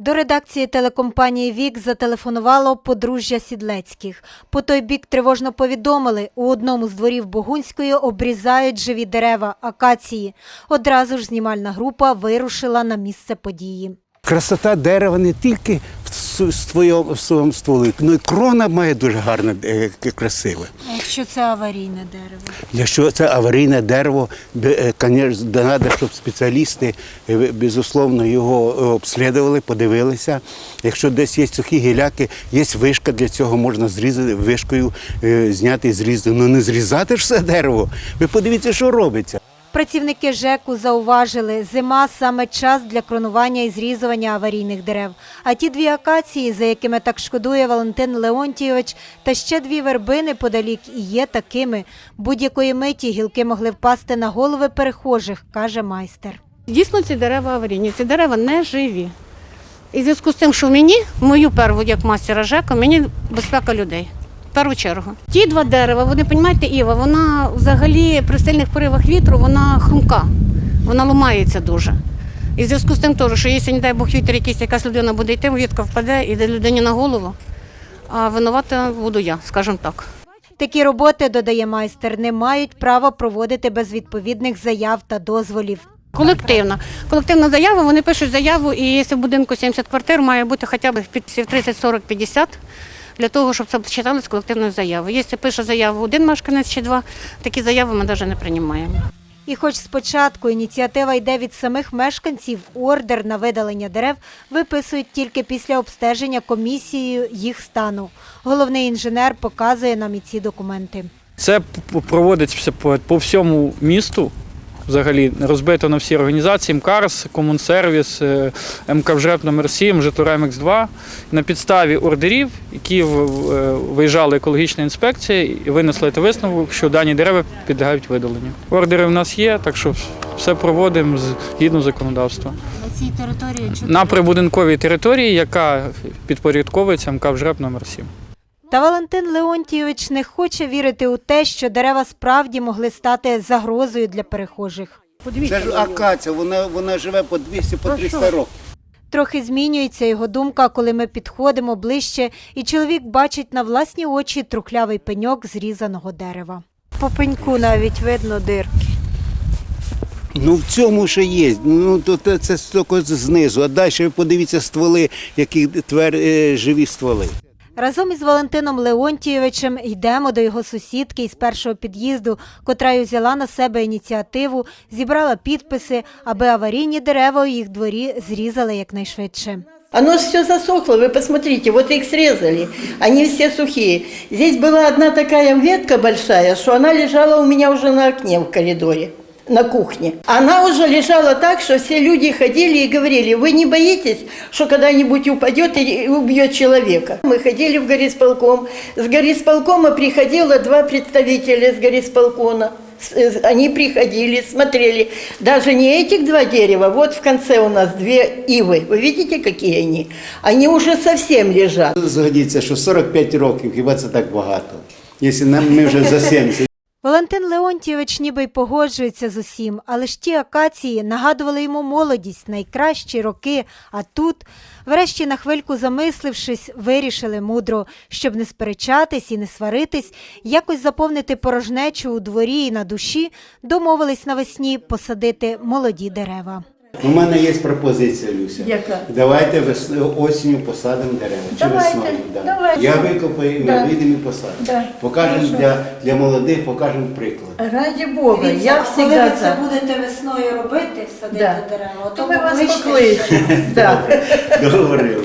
До редакції телекомпанії Вік зателефонувало подружжя Сідлецьких. По той бік тривожно повідомили, у одному з дворів Богунської обрізають живі дерева акації. Одразу ж знімальна група вирушила на місце події. Красота дерева не тільки своєму, в своєму стволі, ну і крона має дуже гарне, е, красиве. А якщо це аварійне дерево? Якщо це аварійне дерево, звісно, треба, щоб спеціалісти е, безусловно його е, обслідували, подивилися. Якщо десь є сухі гіляки, є вишка для цього, можна зрізати вишкою, е, зняти і зрізати. Ну не зрізати ж все дерево. Ви подивіться, що робиться. Працівники ЖЕКу зауважили, зима саме час для кронування і зрізування аварійних дерев. А ті дві акації, за якими так шкодує Валентин Леонтійович, та ще дві верби неподалік і є такими. Будь-якої миті гілки могли впасти на голови перехожих, каже майстер. Дійсно, ці дерева аварійні, ці дерева не живі. І в зв'язку з тим, що мені, мою перву як мастера ЖЕКа, мені безпека людей. В першу чергу. Ті два дерева, вони, розумієте, Іва, вона взагалі при сильних поривах вітру вона хрумка, вона ламається дуже. І в зв'язку з тим, теж, що якщо, не дай Бог, вітер якийсь, якась людина буде йти, вітка впаде і йде людині на голову, а винувата буду я, скажімо так. Такі роботи, додає майстер, не мають права проводити без відповідних заяв та дозволів. Колективна. Колективна заява, вони пишуть заяву, і якщо в будинку 70 квартир, має бути хоча б підписів 30, 40, 50, для того, щоб це читали з колективною заявою. Якщо пише заяву один мешканець чи два, такі заяви ми навіть не приймаємо. І хоч спочатку ініціатива йде від самих мешканців, ордер на видалення дерев виписують тільки після обстеження комісією їх стану. Головний інженер показує нам і ці документи. Це проводиться по, по всьому місту. Взагалі розбито на всі організації МКАРС, Комунсервіс, е, МКВЖЕП номер 7 Житомир 2 На підставі ордерів, які е, виїжджала екологічна інспекція і винесли той висновок, що дані дерева підлягають видаленню. Ордери в нас є, так що все проводимо згідно законодавства. На цій території На прибудинковій території, яка підпорядковується МКВЖЕП номер 7 Та Валентин Леонтійович не хоче вірити у те, що дерева справді могли стати загрозою для перехожих. Це ж акація, вона, вона живе по 200 по 300 років. Трохи змінюється його думка, коли ми підходимо ближче, і чоловік бачить на власні очі трухлявий пеньок зрізаного дерева. По пеньку навіть видно дирки. Ну в цьому ще є. Ну то це тільки знизу. А далі подивіться стволи, які твер е, живі стволи. Разом із Валентином Леонтійовичем йдемо до його сусідки із першого під'їзду, котра взяла на себе ініціативу, зібрала підписи, аби аварійні дерева у їх дворі зрізали якнайшвидше. Оно все засохло, вы посмотрите, вот их срезали, они все сухие. Здесь была одна такая ветка большая, что она лежала у меня уже на окне в коридоре, на кухне. Она уже лежала так, что все люди ходили и говорили, вы не боитесь, что когда-нибудь упадет и убьет человека? Мы ходили в горисполком, с горисполкома приходило два представителя с горисполкона. С- э, Они приходили, смотрели. Даже не этих два дерева, вот в конце у нас две ивы. Вы видите, какие они? Они уже совсем лежат. Згодіться, що 45 років, хіба це так багато? Якщо нам ми вже за 70. Валентин Леонтійович ніби й погоджується з усім, але ж ті акації нагадували йому молодість, найкращі роки. А тут, врешті, на хвильку замислившись, вирішили мудро, щоб не сперечатись і не сваритись, якось заповнити порожнечу у дворі і на душі, домовились навесні посадити молоді дерева. У мене є пропозиція, Люся. Яка? Давайте весною осінню посадимо дерева. Чи Давайте, весною? Да. давайте. Я викопаю, Да. вийдемо і посадимо. Да. Покажемо Хорошо. для, для молодих, покажемо приклад. Раді Бога, я ви за. будете весною робити, Да. дерева, То ми вас покличемо. Да. Договорили.